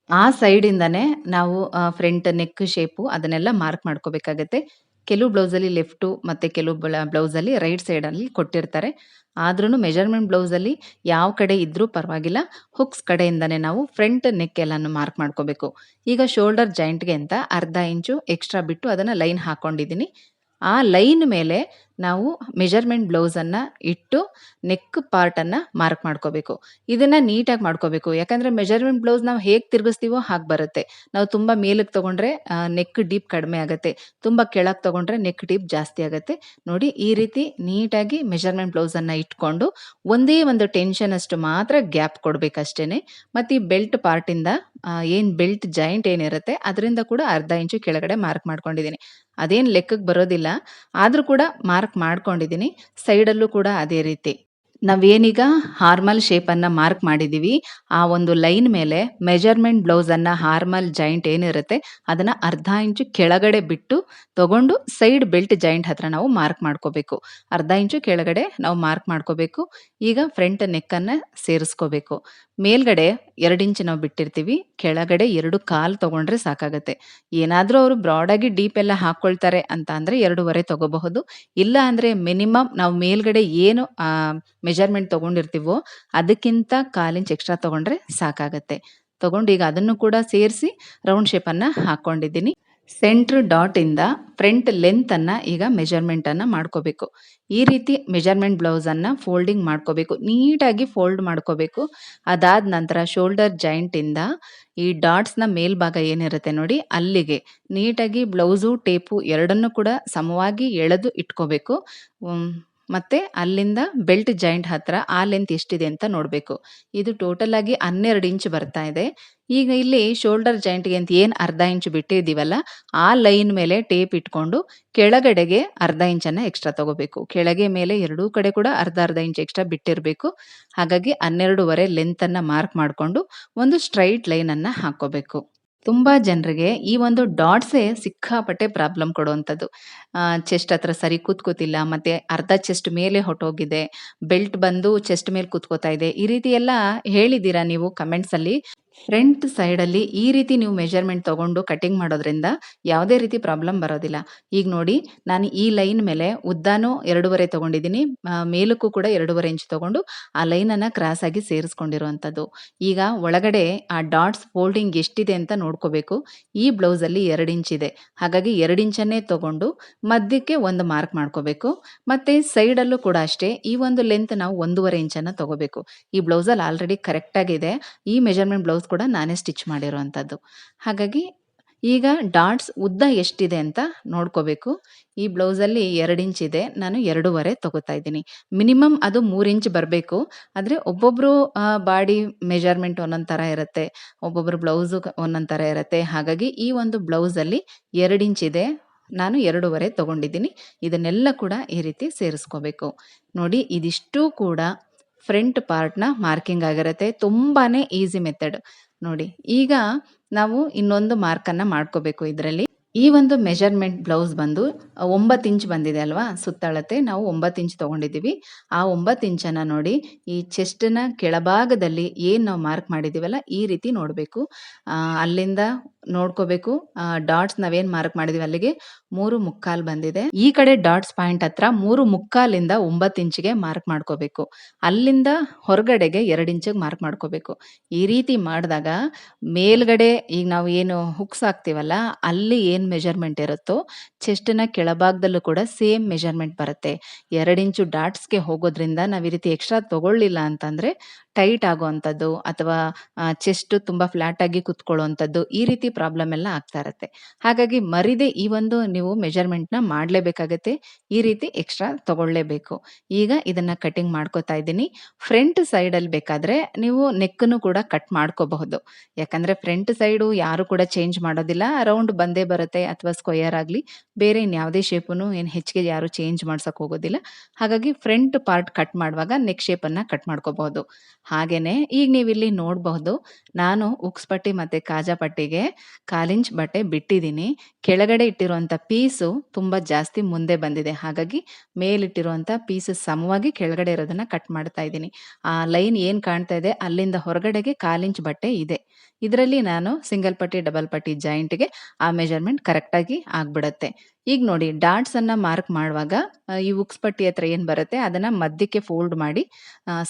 S1: ಆ ಸೈಡಿಂದನೇ ನಾವು ಫ್ರಂಟ್ ನೆಕ್ ಶೇಪು ಅದನ್ನೆಲ್ಲ ಮಾರ್ಕ್ ಮಾಡ್ಕೋಬೇಕಾಗತ್ತೆ. ಕೆಲವು ಬ್ಲೌಸಲ್ಲಿ ಲೆಫ್ಟು ಮತ್ತು ಕೆಲವು ಬ್ಲೌಸಲ್ಲಿ ರೈಟ್ ಸೈಡಲ್ಲಿ ಕೊಟ್ಟಿರ್ತಾರೆ. ಆದ್ರೂ ಮೆಜರ್ಮೆಂಟ್ ಬ್ಲೌಸಲ್ಲಿ ಯಾವ ಕಡೆ ಇದ್ರೂ ಪರವಾಗಿಲ್ಲ. ಹುಕ್ಸ್ ಕಡೆಯಿಂದನೇ ನಾವು ಫ್ರಂಟ್ ನೆಕ್ ಎಲ್ಲಾನು ಮಾರ್ಕ್ ಮಾಡ್ಕೋಬೇಕು. ಈಗ ಶೋಲ್ಡರ್ ಜಾಯಿಂಟ್ಗೆ ಅಂತ ಅರ್ಧ ಇಂಚು ಎಕ್ಸ್ಟ್ರಾ ಬಿಟ್ಟು ಅದನ್ನು ಲೈನ್ ಹಾಕ್ಕೊಂಡಿದ್ದೀನಿ ಆ ಲೈನ್ ಮೇಲೆ ನಾವು ಮೆಜರ್ಮೆಂಟ್ ಬ್ಲೌಸನ್ನು ಇಟ್ಟು ನೆಕ್ ಪಾರ್ಟನ್ನು ಮಾರ್ಕ್ ಮಾಡ್ಕೋಬೇಕು. ಇದನ್ನು ನೀಟಾಗಿ ಮಾಡ್ಕೋಬೇಕು. ಯಾಕಂದರೆ ಮೆಜರ್ಮೆಂಟ್ ಬ್ಲೌಸ್ ನಾವು ಹೇಗೆ ತಿರುಗಿಸ್ತೀವೋ ಹಾಗೆ ಬರುತ್ತೆ. ನಾವು ತುಂಬ ಮೇಲಕ್ಕೆ ತೊಗೊಂಡ್ರೆ ನೆಕ್ ಡೀಪ್ ಕಡಿಮೆ ಆಗುತ್ತೆ. ತುಂಬ ಕೆಳಗೆ ತೊಗೊಂಡ್ರೆ ನೆಕ್ ಡೀಪ್ ಜಾಸ್ತಿ ಆಗುತ್ತೆ. ನೋಡಿ, ಈ ರೀತಿ ನೀಟಾಗಿ ಮೆಜರ್ಮೆಂಟ್ ಬ್ಲೌಸನ್ನು ಇಟ್ಕೊಂಡು ಒಂದೇ ಒಂದು ಟೆನ್ಷನ್ ಅಷ್ಟು ಮಾತ್ರ ಗ್ಯಾಪ್ ಕೊಡಬೇಕಷ್ಟೇ ಮತ್ತು ಈ ಬೆಲ್ಟ್ ಪಾರ್ಟಿಂದ ಏನು ಬೆಲ್ಟ್ ಜಾಯಿಂಟ್ ಏನಿರುತ್ತೆ ಅದರಿಂದ ಕೂಡ ಅರ್ಧ ಇಂಚು ಕೆಳಗಡೆ ಮಾರ್ಕ್ ಮಾಡ್ಕೊಂಡಿದ್ದೀನಿ ಅದೇನು ಲೆಕ್ಕಕ್ಕೆ ಬರೋದಿಲ್ಲ. ಆದರೂ ಕೂಡ ಮಾರ್ಕ್ ಮಾಡ್ಕೊಂಡಿದ್ದೀನಿ ಸೈಡಲ್ಲೂ ಕೂಡ ಅದೇ ರೀತಿ. ನಾವೇನೀಗ ಹಾರ್ಮಲ್ ಶೇಪನ್ನು ಮಾರ್ಕ್ ಮಾಡಿದ್ದೀವಿ ಆ ಒಂದು ಲೈನ್ ಮೇಲೆ ಮೆಜರ್ಮೆಂಟ್ ಬ್ಲೌಸನ್ನು ಹಾರ್ಮಲ್ ಜಾಯಿಂಟ್ ಏನಿರುತ್ತೆ, ಅದನ್ನು ಅರ್ಧ ಇಂಚು ಕೆಳಗಡೆ ಬಿಟ್ಟು ತಗೊಂಡು ಸೈಡ್ ಬೆಲ್ಟ್ ಜಾಯಿಂಟ್ ಹತ್ರ ನಾವು ಮಾರ್ಕ್ ಮಾಡ್ಕೋಬೇಕು. ಅರ್ಧ ಇಂಚು ಕೆಳಗಡೆ ನಾವು ಮಾರ್ಕ್ ಮಾಡ್ಕೋಬೇಕು. ಈಗ ಫ್ರಂಟ್ ನೆಕ್ಕನ್ನು ಸೇರಿಸ್ಕೋಬೇಕು. ಮೇಲ್ಗಡೆ ಎರಡು ಇಂಚ್ ನಾವು ಬಿಟ್ಟಿರ್ತೀವಿ, ಕೆಳಗಡೆ ಎರಡು ಕಾಲು ತಗೊಂಡ್ರೆ ಸಾಕಾಗತ್ತೆ. ಏನಾದರೂ ಅವರು ಬ್ರಾಡಾಗಿ ಡೀಪ್ ಎಲ್ಲ ಹಾಕ್ಕೊಳ್ತಾರೆ ಅಂತ ಅಂದರೆ ಎರಡೂವರೆ ತಗೋಬಹುದು. ಇಲ್ಲ ಅಂದರೆ ಮಿನಿಮಮ್ ನಾವು ಮೇಲ್ಗಡೆ ಏನು ಮೆಜರ್ಮೆಂಟ್ ತಗೊಂಡಿರ್ತೀವೋ ಅದಕ್ಕಿಂತ ಕಾಲು ಇಂಚ್ ಎಕ್ಸ್ಟ್ರಾ ತಗೊಂಡ್ರೆ ಸಾಕಾಗತ್ತೆ. ತಗೊಂಡು ಈಗ ಅದನ್ನು ಕೂಡ ಸೇರಿಸಿ ರೌಂಡ್ ಶೇಪನ್ನು ಹಾಕ್ಕೊಂಡಿದ್ದೀನಿ ಸೆಂಟ್ರ್ ಡಾಟಿಂದ ಫ್ರಂಟ್ ಲೆಂತನ್ನು ಈಗ ಮೆಜರ್ಮೆಂಟನ್ನು ಮಾಡ್ಕೋಬೇಕು. ಈ ರೀತಿ ಮೆಜರ್ಮೆಂಟ್ ಬ್ಲೌಸನ್ನು ಫೋಲ್ಡಿಂಗ್ ಮಾಡ್ಕೋಬೇಕು. ನೀಟಾಗಿ ಫೋಲ್ಡ್ ಮಾಡ್ಕೋಬೇಕು. ಅದಾದ ನಂತರ ಶೋಲ್ಡರ್ ಜಾಯಿಂಟಿಂದ ಈ ಡಾಟ್ಸ್ನ ಮೇಲ್ಭಾಗ ಏನಿರುತ್ತೆ ನೋಡಿ, ಅಲ್ಲಿಗೆ ನೀಟಾಗಿ ಬ್ಲೌಸು, ಟೇಪು ಎರಡನ್ನೂ ಕೂಡ ಸಮವಾಗಿ ಎಳೆದು ಇಟ್ಕೋಬೇಕು. ಮತ್ತೆ ಅಲ್ಲಿಂದ ಬೆಲ್ಟ್ ಜಾಯಿಂಟ್ ಹತ್ರ ಆ ಲೆಂತ್ ಎಷ್ಟಿದೆ ಅಂತ ನೋಡಬೇಕು. ಇದು ಟೋಟಲ್ ಆಗಿ ಹನ್ನೆರಡು ಇಂಚ್ ಬರ್ತಾ ಇದೆ. ಈಗ ಇಲ್ಲಿ ಶೋಲ್ಡರ್ ಜಾಯಿಂಟ್ಗೆ ಅಂತ ಏನು ಅರ್ಧ ಇಂಚ್ ಬಿಟ್ಟಿದ್ದೀವಲ್ಲ, ಆ ಲೈನ್ ಮೇಲೆ ಟೇಪ್ ಇಟ್ಕೊಂಡು ಕೆಳಗಡೆಗೆ ಅರ್ಧ ಇಂಚನ್ನು ಎಕ್ಸ್ಟ್ರಾ ತಗೋಬೇಕು. ಕೆಳಗೆ ಮೇಲೆ ಎರಡೂ ಕಡೆ ಕೂಡ ಅರ್ಧ ಅರ್ಧ ಇಂಚ್ ಎಕ್ಸ್ಟ್ರಾ ಬಿಟ್ಟಿರಬೇಕು. ಹಾಗಾಗಿ ಹನ್ನೆರಡೂವರೆ ಲೆಂತನ್ನು ಮಾರ್ಕ್ ಮಾಡಿಕೊಂಡು ಒಂದು ಸ್ಟ್ರೈಟ್ ಲೈನನ್ನು ಹಾಕ್ಕೋಬೇಕು. ತುಂಬ ಜನರಿಗೆ ಈ ಒಂದು ಡಾಟ್ಸೇ ಸಿಕ್ಕಾಪಟ್ಟೆ ಪ್ರಾಬ್ಲಮ್ ಕೊಡುವಂಥದ್ದು. ಚೆಸ್ಟ್ ಹತ್ರ ಸರಿ ಕೂತ್ಕೋತಿಲ್ಲ, ಮತ್ತೆ ಅರ್ಧ ಚೆಸ್ಟ್ ಮೇಲೆ ಹೊಟ್ಟೋಗಿದೆ ಬೆಲ್ಟ್ ಬಂದು ಚೆಸ್ಟ್ ಮೇಲೆ ಕೂತ್ಕೋತಾ ಇದೆ, ಈ ರೀತಿ ಎಲ್ಲ ಹೇಳಿದ್ದೀರಾ ನೀವು ಕಮೆಂಟ್ಸಲ್ಲಿ? ಫ್ರಂಟ್ ಸೈಡಲ್ಲಿ ಈ ರೀತಿ ನೀವು ಮೆಜರ್ಮೆಂಟ್ ತಗೊಂಡು ಕಟಿಂಗ್ ಮಾಡೋದ್ರಿಂದ ಯಾವುದೇ ರೀತಿ ಪ್ರಾಬ್ಲಮ್ ಬರೋದಿಲ್ಲ. ಈಗ ನೋಡಿ, ನಾನು ಈ ಲೈನ್ ಮೇಲೆ ಉದ್ದಾನೂ ಎರಡೂವರೆ ತಗೊಂಡಿದ್ದೀನಿ ಮೇಲಕ್ಕೂ ಕೂಡ ಎರಡೂವರೆ ಇಂಚ್ ತಗೊಂಡು ಆ ಲೈನನ್ನು ಕ್ರಾಸ್ ಆಗಿ ಸೇರಿಸ್ಕೊಂಡಿರುವಂಥದ್ದು. ಈಗ ಒಳಗಡೆ ಆ ಡಾಟ್ಸ್ ಫೋಲ್ಡಿಂಗ್ ಎಷ್ಟಿದೆ ಅಂತ ನೋಡ್ಕೋಬೇಕು. ಈ ಬ್ಲೌಸಲ್ಲಿ ಎರಡು ಇಂಚ್ ಇದೆ. ಹಾಗಾಗಿ ಎರಡು ಇಂಚನ್ನೇ ತಗೊಂಡು ಮಧ್ಯಕ್ಕೆ ಒಂದು ಮಾರ್ಕ್ ಮಾಡ್ಕೋಬೇಕು. ಮತ್ತು ಸೈಡಲ್ಲೂ ಕೂಡ ಅಷ್ಟೇ, ಈ ಒಂದು ಲೆಂತ್ ನಾವು ಒಂದೂವರೆ ಇಂಚನ್ನು ತಗೋಬೇಕು. ಈ ಬ್ಲೌಸಲ್ಲಿ ಆಲ್ರೆಡಿ ಕರೆಕ್ಟಾಗಿದೆ ಈ ಮೆಜರ್ಮೆಂಟ್ ಬ್ಲೌಸ್ ಕೂಡ ನಾನೇ ಸ್ಟಿಚ್ ಮಾಡಿರುವಂಥದ್ದು ಹಾಗಾಗಿ ಈಗ ಡಾಟ್ಸ್ ಉದ್ದ ಎಷ್ಟಿದೆ ಅಂತ ನೋಡ್ಕೋಬೇಕು. ಈ ಬ್ಲೌಸಲ್ಲಿ ಎರಡು ಇಂಚ್ ಇದೆ, ನಾನು ಎರಡೂವರೆ ತಗೋತಾ ಇದ್ದೀನಿ. ಮಿನಿಮಮ್ ಅದು ಮೂರು ಇಂಚ್ ಬರಬೇಕು. ಆದರೆ ಒಬ್ಬೊಬ್ಬರು ಬಾಡಿ ಮೆಜರ್ಮೆಂಟ್ ಒಂದೊಂದು ಥರ ಇರುತ್ತೆ. ಒಬ್ಬೊಬ್ಬರು ಬ್ಲೌಸು ಒಂದೊಂದು ಥರ ಇರುತ್ತೆ. ಹಾಗಾಗಿ ಈ ಒಂದು ಬ್ಲೌಸಲ್ಲಿ ಎರಡು ಇಂಚ್ ಇದೆ, ನಾನು ಎರಡೂವರೆ ತಗೊಂಡಿದ್ದೀನಿ. ಇದನ್ನೆಲ್ಲ ಕೂಡ ಈ ರೀತಿ ಸೇರಿಸ್ಕೋಬೇಕು. ನೋಡಿ, ಇದಿಷ್ಟು ಕೂಡ ಫ್ರಂಟ್ ಪಾರ್ಟ್ನ ಮಾರ್ಕಿಂಗ್ ಆಗಿರುತ್ತೆ. ತುಂಬಾನೇ ಈಸಿ ಮೆಥಡ್. ನೋಡಿ ಈಗ ನಾವು ಇನ್ನೊಂದು ಮಾರ್ಕನ್ನು ಮಾಡ್ಕೋಬೇಕು ಇದರಲ್ಲಿ. ಈ ಒಂದು ಮೆಜರ್ಮೆಂಟ್ ಬ್ಲೌಸ್ ಬಂದು ಒಂಬತ್ತು ಇಂಚ್ ಬಂದಿದೆ ಅಲ್ವಾ? ಸುತ್ತಳತೆ ನಾವು ಒಂಬತ್ತು ಇಂಚ್ ತೊಗೊಂಡಿದ್ದೀವಿ. ಆ ಒಂಬತ್ತು ಇಂಚನ್ನು ನೋಡಿ ಈ ಚೆಸ್ಟನ್ನ ಕೆಳಭಾಗದಲ್ಲಿ ಏನು ನಾವು ಮಾರ್ಕ್ ಮಾಡಿದ್ದೀವಲ್ಲ, ಈ ರೀತಿ ನೋಡಬೇಕು. ಅಲ್ಲಿಂದ ನೋಡ್ಕೋಬೇಕು. ಡಾಟ್ಸ್ ನಾವೇನು ಮಾರ್ಕ್ ಮಾಡಿದ್ದೀವಿ, ಅಲ್ಲಿಗೆ ಮೂರು ಮುಕ್ಕಾಲು ಬಂದಿದೆ. ಈ ಕಡೆ ಡಾಟ್ಸ್ ಪಾಯಿಂಟ್ ಹತ್ರ ಮೂರು ಮುಕ್ಕಾಲಿಂದ ಒಂಬತ್ತು ಇಂಚಿಗೆ ಮಾರ್ಕ್ ಮಾಡ್ಕೋಬೇಕು. ಅಲ್ಲಿಂದ ಹೊರಗಡೆಗೆ ಎರಡು ಇಂಚಿಗೆ ಮಾರ್ಕ್ ಮಾಡ್ಕೋಬೇಕು. ಈ ರೀತಿ ಮಾಡಿದಾಗ ಮೇಲ್ಗಡೆ ಈಗ ನಾವು ಏನು ಹುಕ್ಸ್ ಹಾಕ್ತೀವಲ್ಲ, ಅಲ್ಲಿ ಏನು ಮೆಜರ್ಮೆಂಟ್ ಇರುತ್ತೋ ಚೆಸ್ಟ್ನ ಕೆಳಭಾಗದಲ್ಲೂ ಕೂಡ ಸೇಮ್ ಮೆಜರ್ಮೆಂಟ್ ಬರುತ್ತೆ. ಎರಡು ಇಂಚು ಡಾಟ್ಸ್ಗೆ ಹೋಗೋದ್ರಿಂದ ನಾವು ಈ ರೀತಿ ಎಕ್ಸ್ಟ್ರಾ ತಗೊಳ್ಳಿಲ್ಲ ಅಂತಂದರೆ ಟೈಟ್ ಆಗುವಂಥದ್ದು ಅಥವಾ ಚೆಸ್ಟ್ ತುಂಬ ಫ್ಲ್ಯಾಟಾಗಿ ಕುತ್ಕೊಳ್ಳುವಂಥದ್ದು ಈ ರೀತಿ ಪ್ರಾಬ್ಲಮ್ ಎಲ್ಲ ಆಗ್ತಾ ಇರುತ್ತೆ. ಹಾಗಾಗಿ ಮರಿದೆ ಈ ಒಂದು ನೀವು ಮೆಜರ್ಮೆಂಟ್ನ ಮಾಡಲೇಬೇಕಾಗತ್ತೆ, ಈ ರೀತಿ ಎಕ್ಸ್ಟ್ರಾ ತಗೊಳ್ಳೇಬೇಕು. ಈಗ ಇದನ್ನು ಕಟಿಂಗ್ ಮಾಡ್ಕೋತಾ ಇದ್ದೀನಿ. ಫ್ರಂಟ್ ಸೈಡಲ್ಲಿ ಬೇಕಾದರೆ ನೀವು ನೆಕ್ಕನ್ನು ಕೂಡ ಕಟ್ ಮಾಡ್ಕೋಬಹುದು. ಯಾಕಂದರೆ ಫ್ರಂಟ್ ಸೈಡು ಯಾರು ಕೂಡ ಚೇಂಜ್ ಮಾಡೋದಿಲ್ಲ ರೌಂಡ್ ಬಂದೇ ಬರುತ್ತೆ. ಅಥವಾ ಸ್ಕ್ವಯರ್ ಆಗಲಿ, ಬೇರೆ ಇನ್ಯಾವುದೇ ಶೇಪನ್ನು ಏನು ಹೆಚ್ಚಿಗೆ ಯಾರು ಚೇಂಜ್ ಮಾಡ್ಸೋಕೆ ಹೋಗೋದಿಲ್ಲ. ಹಾಗಾಗಿ ಫ್ರಂಟ್ ಪಾರ್ಟ್ ಕಟ್ ಮಾಡುವಾಗ ನೆಕ್ ಶೇಪನ್ನು ಕಟ್ ಮಾಡ್ಕೋಬಹುದು. ಹಾಗೆಯೇ ಈಗ ನೀವು ಇಲ್ಲಿ ನೋಡಬಹುದು, ನಾನು ಉಕ್ಸ್ ಪಟ್ಟಿ ಮತ್ತು ಕಾಜಾ ಪಟ್ಟಿಗೆ ಕಾಲಿಂಚ್ ಬಟ್ಟೆ ಬಿಟ್ಟಿದ್ದೀನಿ ಕೆಳಗಡೆ ಇಟ್ಟಿರುವಂಥ ಪೀಸು ತುಂಬ ಜಾಸ್ತಿ ಮುಂದೆ ಬಂದಿದೆ. ಹಾಗಾಗಿ ಮೇಲಿಟ್ಟಿರುವಂಥ ಪೀಸ್ ಸಮವಾಗಿ ಕೆಳಗಡೆ ಇರೋದನ್ನು ಕಟ್ ಮಾಡ್ತಾ ಇದ್ದೀನಿ ಆ ಲೈನ್ ಏನು ಕಾಣ್ತಾ ಇದೆ? ಅಲ್ಲಿಂದ ಹೊರಗಡೆಗೆ ಕಾಲಿಂಚ್ ಬಟ್ಟೆ ಇದೆ. ಇದರಲ್ಲಿ ನಾನು ಸಿಂಗಲ್ ಪಟ್ಟಿ ಡಬಲ್ ಪಟ್ಟಿ ಜಾಯಿಂಟ್ಗೆ ಆ ಮೆಜರ್ಮೆಂಟ್ ಕರೆಕ್ಟಾಗಿ ಆಗ್ಬಿಡತ್ತೆ. ಈಗ ನೋಡಿ ಡಾಟ್ಸನ್ನು ಮಾರ್ಕ್ ಮಾಡುವಾಗ ಈ ಉಕ್ಸ್ ಪಟ್ಟಿ ಹತ್ರ ಏನು ಬರುತ್ತೆ ಅದನ್ನ ಮಧ್ಯಕ್ಕೆ ಫೋಲ್ಡ್ ಮಾಡಿ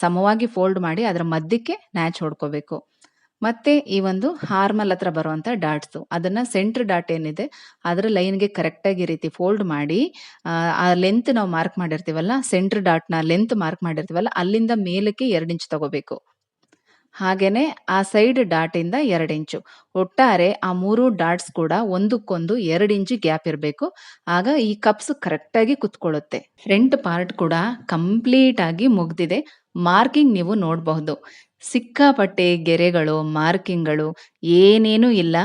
S1: ಸಮವಾಗಿ ಫೋಲ್ಡ್ ಮಾಡಿ ಅದರ ಮಧ್ಯಕ್ಕೆ ನ್ಯಾಚ್ ಹೊಡ್ಕೋಬೇಕು. ಮತ್ತೆ ಈ ಒಂದು ಹಾರ್ಮಲ್ ಹತ್ರ ಬರುವಂತ ಡಾಟ್ಸು ಅದನ್ನ ಸೆಂಟ್ರ್ ಡಾಟ್ ಏನಿದೆ ಅದರ ಲೈನ್ಗೆ ಕರೆಕ್ಟಾಗಿ ಈ ರೀತಿ ಫೋಲ್ಡ್ ಮಾಡಿ ಆ, ಲೆಂತ್ ನಾವು ಮಾರ್ಕ್ ಮಾಡಿರ್ತೀವಲ್ಲ ಸೆಂಟ್ರ್ ಡಾಟ್ನ ಲೆಂತ್ ಮಾರ್ಕ್ ಮಾಡಿರ್ತೀವಲ್ಲ ಅಲ್ಲಿಂದ ಮೇಲಕ್ಕೆ ಎರಡು ಇಂಚ್ ತಗೋಬೇಕು. ಹಾಗೇನೆ ಆ ಸೈಡ್ ಡಾಟಿಂದ ಎರಡು ಇಂಚು. ಒಟ್ಟಾರೆ ಆ ಮೂರು ಡಾಟ್ಸ್ ಕೂಡ ಒಂದಕ್ಕೊಂದು ಎರಡು ಇಂಚು ಗ್ಯಾಪ್ ಇರಬೇಕು. ಆಗ ಈ ಕಪ್ಸ್ ಕರೆಕ್ಟಾಗಿ ಕುತ್ಕೊಳ್ಳುತ್ತೆ. ಫ್ರಂಟ್ ಪಾರ್ಟ್ ಕೂಡ ಕಂಪ್ಲೀಟ್ ಆಗಿ ಮುಗ್ದಿದೆ. ಮಾರ್ಕಿಂಗ್ ನೀವು ನೋಡಬಹುದು. ಸಿಕ್ಕಾಪಟ್ಟೆ ಗೆರೆಗಳು, ಮಾರ್ಕಿಂಗ್ಗಳು ಏನೇನೂ ಇಲ್ಲ.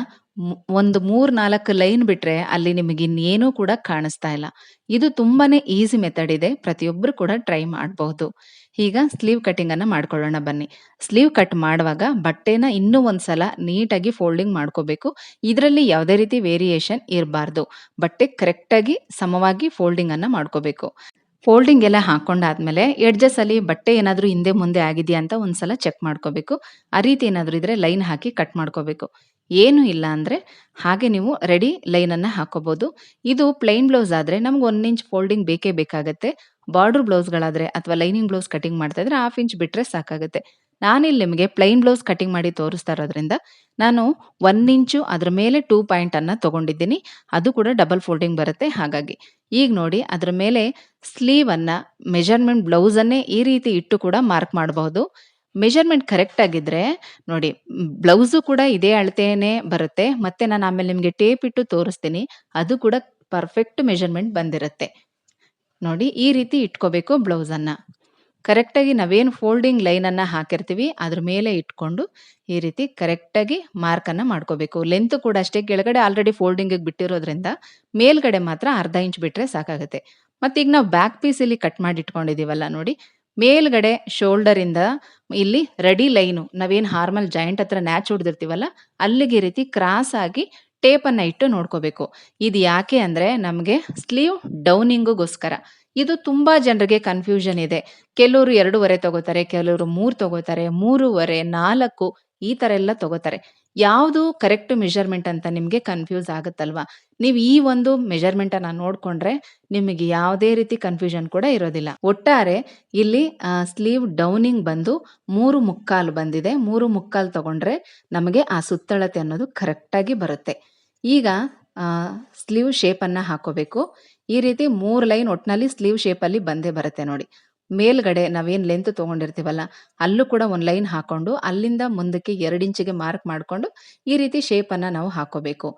S1: ಒಂದು 3, 4 ಲೈನ್ ಬಿಟ್ರೆ ಅಲ್ಲಿ ನಿಮಗೆ ಇನ್ನೇನೂ ಕೂಡ ಕಾಣಿಸ್ತಾ ಇಲ್ಲ. ಇದು ತುಂಬಾನೇ ಈಸಿ ಮೆಥಡ್ ಇದೆ. ಪ್ರತಿಯೊಬ್ಬರು ಕೂಡ ಟ್ರೈ ಮಾಡಬಹುದು. ಈಗ ಸ್ಲೀವ್ ಕಟಿಂಗ್ ಅನ್ನ ಮಾಡ್ಕೊಳ್ಳೋಣ ಬನ್ನಿ. ಸ್ಲೀವ್ ಕಟ್ ಮಾಡುವಾಗ ಬಟ್ಟೆನ ಇನ್ನೂ ಒಂದ್ಸಲ ನೀಟಾಗಿ ಫೋಲ್ಡಿಂಗ್ ಮಾಡ್ಕೋಬೇಕು. ಇದರಲ್ಲಿ ಯಾವುದೇ ರೀತಿ ವೇರಿಯೇಷನ್ ಇರಬಾರ್ದು. ಬಟ್ಟೆ ಕರೆಕ್ಟಾಗಿ ಸಮವಾಗಿ ಫೋಲ್ಡಿಂಗ್ ಅನ್ನ ಮಾಡ್ಕೋಬೇಕು. ಫೋಲ್ಡಿಂಗ್ ಎಲ್ಲ ಹಾಕೊಂಡಾದ್ಮೇಲೆ ಎಡ್ಜಸ್ ಅಲ್ಲಿ ಬಟ್ಟೆ ಏನಾದರೂ ಹಿಂದೆ ಮುಂದೆ ಆಗಿದೆಯಾ ಅಂತ ಒಂದ್ಸಲ ಚೆಕ್ ಮಾಡ್ಕೋಬೇಕು. ಆ ರೀತಿ ಏನಾದರೂ ಇದ್ರೆ ಲೈನ್ ಹಾಕಿ ಕಟ್ ಮಾಡ್ಕೋಬೇಕು. ಏನು ಇಲ್ಲ ಅಂದ್ರೆ ಹಾಗೆ ನೀವು ರೆಡಿ ಲೈನ್ ಅನ್ನ ಹಾಕೋಬಹುದು. ಇದು ಪ್ಲೈನ್ ಬ್ಲೌಸ್ ಆದ್ರೆ ನಮ್ಗೆ ಒನ್ ಇಂಚ್ ಫೋಲ್ಡಿಂಗ್ ಬೇಕೇ ಬೇಕಾಗುತ್ತೆ ಬಾರ್ಡರ್ ಬ್ಲೌಸ್‌ಗಳಾದ್ರೆ ಅಥವಾ ಲೈನಿಂಗ್ ಬ್ಲೌಸ್ ಕಟಿಂಗ್ ಮಾಡ್ತಾ ಇದ್ರೆ ಹಾಫ್ ಇಂಚ್ ಬಿಟ್ರೆ ಸಾಕಾಗತ್ತೆ. ನಾನಿಲ್ಲಿ ನಿಮಗೆ ಪ್ಲೇನ್ ಬ್ಲೌಸ್ ಕಟಿಂಗ್ ಮಾಡಿ ತೋರಿಸ್ತಾ ಇರೋದ್ರಿಂದ ನಾನು ಒನ್ ಇಂಚು ಅದರ ಮೇಲೆ ಟೂ ಪಾಯಿಂಟ್ ಅನ್ನ ತಗೊಂಡಿದ್ದೀನಿ. ಅದು ಕೂಡ ಡಬಲ್ ಫೋಲ್ಡಿಂಗ್ ಬರುತ್ತೆ ಹಾಗಾಗಿ. ಈಗ ನೋಡಿ ಅದರ ಮೇಲೆ ಸ್ಲೀವ್ ಅನ್ನ ಮೆಜರ್‌ಮೆಂಟ್ ಬ್ಲೌಸ್ ಅನ್ನೇ ಈ ರೀತಿ ಇಟ್ಟು ಕೂಡ ಮಾರ್ಕ್ ಮಾಡಬಹುದು. ಮೆಜರ್‌ಮೆಂಟ್ ಕರೆಕ್ಟ್ ಆಗಿದ್ರೆ ನೋಡಿ ಬ್ಲೌಸು ಕೂಡ ಇದೇ ಅಳತೆಯೇ ಬರುತ್ತೆ. ಮತ್ತೆ ನಾನು ಆಮೇಲೆ ನಿಮಗೆ ಟೇಪ್ ಇಟ್ಟು ತೋರಿಸ್ತೀನಿ. ಅದು ಕೂಡ ಪರ್ಫೆಕ್ಟ್ ಮೆಜರ್‌ಮೆಂಟ್ ಬಂದಿರುತ್ತೆ. ನೋಡಿ ಈ ರೀತಿ ಇಟ್ಕೋಬೇಕು ಬ್ಲೌಸನ್ನು. ಕರೆಕ್ಟಾಗಿ ನಾವೇನು ಫೋಲ್ಡಿಂಗ್ ಲೈನನ್ನು ಹಾಕಿರ್ತೀವಿ, ಅದ್ರ ಮೇಲೆ ಇಟ್ಕೊಂಡು ಈ ರೀತಿ ಕರೆಕ್ಟಾಗಿ ಮಾರ್ಕನ್ನು ಮಾಡ್ಕೋಬೇಕು. ಲೆಂತ್ ಕೂಡ ಅಷ್ಟೇ, ಕೆಳಗಡೆ ಆಲ್ರೆಡಿ ಫೋಲ್ಡಿಂಗಿಗೆ ಬಿಟ್ಟಿರೋದ್ರಿಂದ ಮೇಲ್ಗಡೆ ಮಾತ್ರ ಅರ್ಧ ಇಂಚ್ ಸಾಕಾಗುತ್ತೆ ಮತ್ತು ಈಗ ನಾವು ಬ್ಯಾಕ್ ಪೀಸ್ ಇಲ್ಲಿ ಕಟ್ ಮಾಡಿ ಇಟ್ಕೊಂಡಿದೀವಲ್ಲ ನೋಡಿ. ಮೇಲ್ಗಡೆ ಶೋಲ್ಡರಿಂದ ಇಲ್ಲಿ ರೆಡಿ ಲೈನು, ನಾವೇನು ಹಾರ್ಮಲ್ ಜಾಯಿಂಟ್ ಹತ್ರ ನ್ಯಾಚ್ ಹೊಡೆದಿರ್ತೀವಲ್ಲ, ಅಲ್ಲಿಗೆ ಈ ರೀತಿ ಕ್ರಾಸ್ ಆಗಿ ಟೇಪನ್ನು ಇಟ್ಟು ನೋಡ್ಕೋಬೇಕು. ಇದು ಯಾಕೆ ಅಂದರೆ ನಮಗೆ ಸ್ಲೀವ್ ಡೌನಿಂಗ್‌ಗೋಸ್ಕರ. ಇದು ತುಂಬಾ ಜನರಿಗೆ ಕನ್ಫ್ಯೂಷನ್ ಇದೆ. ಕೆಲವರು ಎರಡೂವರೆ ತಗೋತಾರೆ, ಕೆಲವರು ಮೂರು ತಗೋತಾರೆ, 3.5, 4 ಈ ತರ ಎಲ್ಲ ತಗೋತಾರೆ. ಯಾವುದು ಕರೆಕ್ಟ್ ಮೆಷರ್ಮೆಂಟ್ ಅಂತ ನಿಮ್ಗೆ ಕನ್ಫ್ಯೂಸ್ ಆಗುತ್ತಲ್ವಾ ನೀವು ಈ ಒಂದು ಮೆಜರ್‌ಮೆಂಟ್ ಅನ್ನ ನೋಡ್ಕೊಂಡ್ರೆ ನಿಮಗೆ ಯಾವುದೇ ರೀತಿ ಕನ್ಫ್ಯೂಷನ್ ಕೂಡ ಇರೋದಿಲ್ಲ. ಒಟ್ಟಾರೆ ಇಲ್ಲಿ ಸ್ಲೀವ್ ಡೌನಿಂಗ್ ಬಂದು 3.25 ಬಂದಿದೆ. 3.25 ತಗೊಂಡ್ರೆ ನಮಗೆ ಆ ಸುತ್ತಳತೆ ಅನ್ನೋದು ಕರೆಕ್ಟಾಗಿ ಬರುತ್ತೆ. ಈಗ ಸ್ಲೀವ್ ಶೇಪ್ ಅನ್ನ ಹಾಕೋಬೇಕು. ಈ ರೀತಿ ಮೂರು ಲೈನ್ ಒಟ್ಟಿನಲ್ಲಿ ಸ್ಲೀವ್ ಶೇಪಲ್ಲಿ ಬಂದೇ ಬರುತ್ತೆ ನೋಡಿ. ಮೇಲ್ಗಡೆ ನಾವೇನು ಲೆಂತ್ ತಗೊಂಡಿರ್ತೀವಲ್ಲ, ಅಲ್ಲೂ ಕೂಡ ಒಂದು ಲೈನ್ ಹಾಕೊಂಡು ಅಲ್ಲಿಂದ ಮುಂದಕ್ಕೆ 2 ಇಂಚಿಗೆ ಮಾರ್ಕ್ ಮಾಡ್ಕೊಂಡು ಈ ರೀತಿ ಶೇಪ್ ಅನ್ನ ನಾವು ಹಾಕೋಬೇಕು.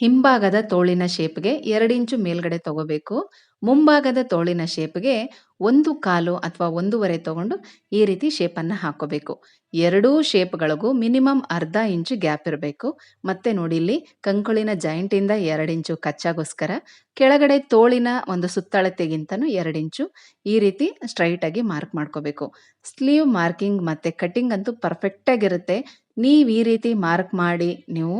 S1: ಹಿಂಭಾಗದ ತೋಳಿನ ಶೇಪ್‌ಗೆ 2 ಇಂಚು ಮೇಲ್ಗಡೆ ತಗೋಬೇಕು. ಮುಂಭಾಗದ ತೋಳಿನ ಶೇಪ್‌ಗೆ 1/4 ಅಥವಾ 1.5 ತಗೊಂಡು ಈ ರೀತಿ ಶೇಪನ್ನು ಹಾಕೋಬೇಕು. ಎರಡೂ ಶೇಪ್‌ಗಳಿಗೂ ಮಿನಿಮಮ್ ಅರ್ಧ ಇಂಚು ಗ್ಯಾಪ್ ಇರಬೇಕು. ಮತ್ತೆ ನೋಡಿ ಇಲ್ಲಿ ಕಂಕುಳಿನ ಜಾಯಿಂಟಿಂದ ಎರಡು 2 ಇಂಚು ಕಚ್ಚಾಗೋಸ್ಕರ, ಕೆಳಗಡೆ ತೋಳಿನ ಒಂದು ಸುತ್ತಳತೆಗಿಂತನೂ ಎರಡು ಇಂಚು ಈ ರೀತಿ ಸ್ಟ್ರೈಟ್ ಆಗಿ ಮಾರ್ಕ್ ಮಾಡ್ಕೋಬೇಕು. ಸ್ಲೀವ್ ಮಾರ್ಕಿಂಗ್ ಮತ್ತೆ ಕಟ್ಟಿಂಗ್ ಅಂತೂ ಪರ್ಫೆಕ್ಟ್ ಆಗಿರುತ್ತೆ. ನೀವು ಈ ರೀತಿ ಮಾರ್ಕ್ ಮಾಡಿ ನೀವು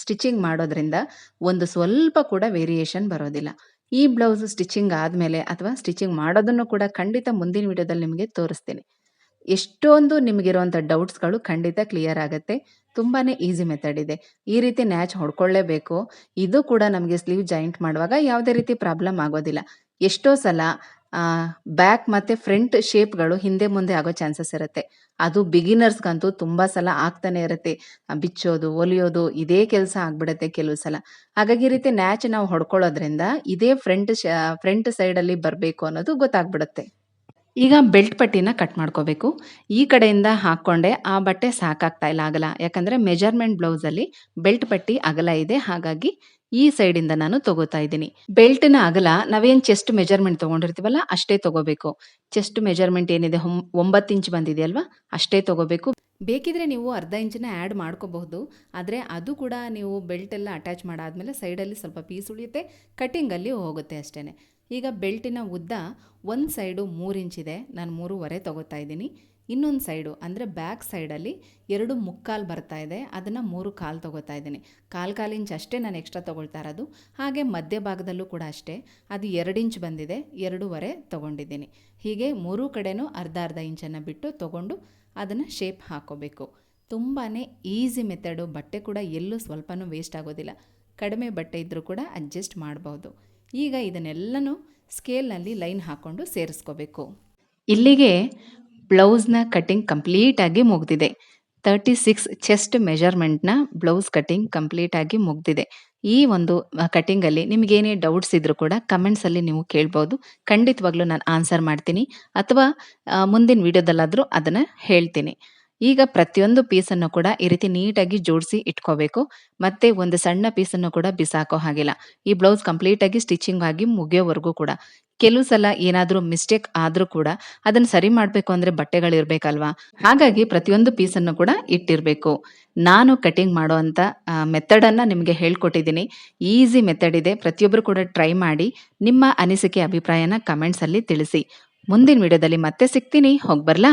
S1: ಸ್ಟಿಚಿಂಗ್ ಮಾಡೋದ್ರಿಂದ ಒಂದು ಸ್ವಲ್ಪ ಕೂಡ ವೇರಿಯೇಷನ್ ಬರೋದಿಲ್ಲ. ಈ ಬ್ಲೌಸ್ ಸ್ಟಿಚಿಂಗ್ ಆದಮೇಲೆ ಅಥವಾ ಸ್ಟಿಚಿಂಗ್ ಮಾಡೋದನ್ನು ಕೂಡ ಖಂಡಿತ ಮುಂದಿನ ವಿಡಿಯೋದಲ್ಲಿ ನಿಮಗೆ ತೋರಿಸ್ತೀನಿ. ಎಷ್ಟೊಂದು ನಿಮಗಿರುವಂಥ ಡೌಟ್ಸ್‌ಗಳು ಖಂಡಿತ ಕ್ಲಿಯರ್ ಆಗತ್ತೆ. ತುಂಬಾನೇ ಈಸಿ ಮೆಥಡ್ ಇದೆ. ಈ ರೀತಿ ನ್ಯಾಚ್ ಹೊಡ್ಕೊಳ್ಳೇಬೇಕು. ಇದು ಕೂಡ ನಮಗೆ ಸ್ಲೀವ್ ಜಾಯಿಂಟ್ ಮಾಡುವಾಗ ಯಾವುದೇ ರೀತಿ ಪ್ರಾಬ್ಲಮ್ ಆಗೋದಿಲ್ಲ. ಎಷ್ಟೋ ಸಲ ಆ ಬ್ಯಾಕ್ ಮತ್ತೆ ಫ್ರಂಟ್ ಶೇಪ್‌ಗಳು ಹಿಂದೆ ಮುಂದೆ ಆಗೋ ಚಾನ್ಸಸ್ ಇರುತ್ತೆ. ಅದು ಬಿಗಿನರ್ಸ್‌ಗಂತೂ ತುಂಬಾ ಸಲ ಆಗ್ತಾನೆ ಇರುತ್ತೆ. ಬಿಚ್ಚೋದು, ಒಲಿಯೋದು ಇದೇ ಕೆಲಸ ಆಗ್ಬಿಡುತ್ತೆ ಕೆಲವು ಸಲ. ಹಾಗಾಗಿ ಈ ರೀತಿ ನ್ಯಾಚ್ ನಾವು ಹೊಡ್ಕೊಳ್ಳೋದ್ರಿಂದ ಇದೇ ಫ್ರಂಟ್ ಫ್ರಂಟ್ ಫ್ರಂಟ್ ಸೈಡಲ್ಲಿ ಬರಬೇಕು ಅನ್ನೋದು ಗೊತ್ತಾಗ್ಬಿಡುತ್ತೆ. ಈಗ ಬೆಲ್ಟ್ ಪಟ್ಟಿನ ಕಟ್ ಮಾಡ್ಕೋಬೇಕು. ಈ ಕಡೆಯಿಂದ ಹಾಕ್ಕೊಂಡೆ ಆ ಬಟ್ಟೆ ಸಾಕಾಗ್ತಾ ಇಲ್ಲ ಆಗಲ್ಲ ಯಾಕಂದ್ರೆ ಮೆಜರ್‌ಮೆಂಟ್ ಬ್ಲೌಸಲ್ಲಿ ಬೆಲ್ಟ್ ಪಟ್ಟಿ ಅಗಲ ಇದೆ. ಹಾಗಾಗಿ ಈ ಸೈಡಿಂದ ನಾನು ತಗೋತಾ ಇದ್ದೀನಿ. ಬೆಲ್ಟ್‌ನ ಅಗಲ ನಾವೇನ್ ಚೆಸ್ಟ್ ಮೆಜರ್‌ಮೆಂಟ್ ತಗೊಂಡಿರ್ತೀವಲ್ಲ ಅಷ್ಟೇ ತಗೋಬೇಕು. ಚೆಸ್ಟ್ ಮೆಜರ್‌ಮೆಂಟ್ ಏನಿದೆ ಒಂಬತ್ತು ಇಂಚ್ ಬಂದಿದೆ ಅಲ್ವಾ ಅಷ್ಟೇ ತಗೋಬೇಕು. ಬೇಕಿದ್ರೆ ನೀವು ಅರ್ಧ ಇಂಚಿನ ಆ್ಯಡ್ ಮಾಡ್ಕೋಬಹುದು. ಆದರೆ ಅದು ಕೂಡ ನೀವು ಬೆಲ್ಟ್ ಎಲ್ಲ ಅಟ್ಯಾಚ್ ಮಾಡಾದ್ಮೇಲೆ ಸೈಡಲ್ಲಿ ಸ್ವಲ್ಪ ಪೀಸ್ ಉಳಿಯುತ್ತೆ. ಕಟ್ಟಿಂಗಲ್ಲಿ ಹೋಗುತ್ತೆ ಅಷ್ಟೇನೆ. ಈಗ ಬೆಲ್ಟಿನ ಉದ್ದ ಒಂದು ಸೈಡು ಮೂರು ಇಂಚ್ ಇದೆ. ನಾನು 3.5 ತಗೋತಾ ಇದ್ದೀನಿ. ಇನ್ನೊಂದು ಸೈಡು, ಅಂದರೆ ಬ್ಯಾಕ್ ಸೈಡಲ್ಲಿ 2.25 ಬರ್ತಾ ಇದೆ. ಅದನ್ನು ಮೂರು ಕಾಲು ತಗೋತಾ ಇದ್ದೀನಿ. ಕಾಲು ಕಾಲು ಇಂಚ್ ಅಷ್ಟೇ ನಾನು ಎಕ್ಸ್ಟ್ರಾ ತೊಗೊಳ್ತಾ ಇರೋದು. ಹಾಗೆ ಮಧ್ಯಭಾಗದಲ್ಲೂ ಕೂಡ ಅಷ್ಟೇ. ಅದು ಎರಡು ಇಂಚ್ ಬಂದಿದೆ. 2.5 ತಗೊಂಡಿದ್ದೀನಿ. ಹೀಗೆ ಮೂರೂ ಕಡೆನೂ ಅರ್ಧ ಅರ್ಧ ಇಂಚನ್ನು ಬಿಟ್ಟು ತಗೊಂಡು ಅದನ್ನು ಶೇಪ್ ಹಾಕೋಬೇಕು. ತುಂಬಾ ಈಸಿ ಮೆಥಡು. ಬಟ್ಟೆ ಕೂಡ ಎಲ್ಲೂ ಸ್ವಲ್ಪನೂ ವೇಸ್ಟ್ ಆಗೋದಿಲ್ಲ. ಕಡಿಮೆ ಬಟ್ಟೆ ಇದ್ದರೂ ಕೂಡ ಅಡ್ಜಸ್ಟ್ ಮಾಡ್ಬೋದು ಈಗ ಇದನ್ನೆಲ್ಲನೂ ಸ್ಕೇಲ್‌ನಲ್ಲಿ ಲೈನ್ ಹಾಕ್ಕೊಂಡು ಸೇರಿಸ್ಕೋಬೇಕು. ಇಲ್ಲಿಗೆ ಬ್ಲೌಸ್‌ನ ಕಟ್ಟಿಂಗ್ ಕಂಪ್ಲೀಟ್ ಆಗಿ ತರ್ಟಿ 36 ಚೆಸ್ಟ್ ಮೆಜರ್‌ಮೆಂಟ್‌ನ ಬ್ಲೌಸ್ ಕಟ್ಟಿಂಗ್ ಕಂಪ್ಲೀಟ್ ಆಗಿ ಮುಗ್ದಿದೆ. ಈ ಒಂದು ಕಟ್ಟಿಂಗಲ್ಲಿ ನಿಮಗೇನೇ ಡೌಟ್ಸ್ ಇದ್ರೂ ಕೂಡ ಕಮೆಂಟ್ಸಲ್ಲಿ ನೀವು ಕೇಳ್ಬೋದು. ಖಂಡಿತವಾಗ್ಲೂ ನಾನು ಆನ್ಸರ್ ಮಾಡ್ತೀನಿ. ಅಥವಾ ಮುಂದಿನ ವಿಡಿಯೋದಲ್ಲಾದರೂ ಅದನ್ನ ಹೇಳ್ತೀನಿ. ಈಗ ಪ್ರತಿಯೊಂದು ಪೀಸನ್ನು ಕೂಡ ಈ ರೀತಿ ನೀಟಾಗಿ ಜೋಡಿಸಿ ಇಟ್ಕೋಬೇಕು. ಮತ್ತೆ ಒಂದು ಸಣ್ಣ ಪೀಸನ್ನು ಕೂಡ ಬಿಸಾಕೋ ಹಾಗಿಲ್ಲ. ಈ ಬ್ಲೌಸ್ ಕಂಪ್ಲೀಟ್ ಆಗಿ ಸ್ಟಿಚಿಂಗ್ ಆಗಿ ಮುಗಿಯೋವರೆಗೂ ಕೂಡ. ಕೆಲವು ಸಲ ಏನಾದರೂ ಮಿಸ್ಟೇಕ್ ಆದರೂ ಕೂಡ ಅದನ್ನು ಸರಿ ಮಾಡಬೇಕು ಅಂದರೆ ಬಟ್ಟೆಗಳಿರಬೇಕಲ್ವಾ ಹಾಗಾಗಿ ಪ್ರತಿಯೊಂದು ಪೀಸನ್ನು ಕೂಡ ಇಟ್ಟಿರಬೇಕು. ನಾನು ಕಟಿಂಗ್ ಮಾಡೋವಂಥ ಮೆಥಡನ್ನು ನಿಮಗೆ ಹೇಳ್ಕೊಟ್ಟಿದ್ದೀನಿ. ಈಸಿ ಮೆಥಡ್ ಇದೆ. ಪ್ರತಿಯೊಬ್ಬರು ಕೂಡ ಟ್ರೈ ಮಾಡಿ. ನಿಮ್ಮ ಅನಿಸಿಕೆ, ಅಭಿಪ್ರಾಯನ ಕಮೆಂಟ್ಸಲ್ಲಿ ತಿಳಿಸಿ. ಮುಂದಿನ ವಿಡಿಯೋದಲ್ಲಿ ಮತ್ತೆ ಸಿಗ್ತೀನಿ. ಹೋಗಿ ಬರಲಾ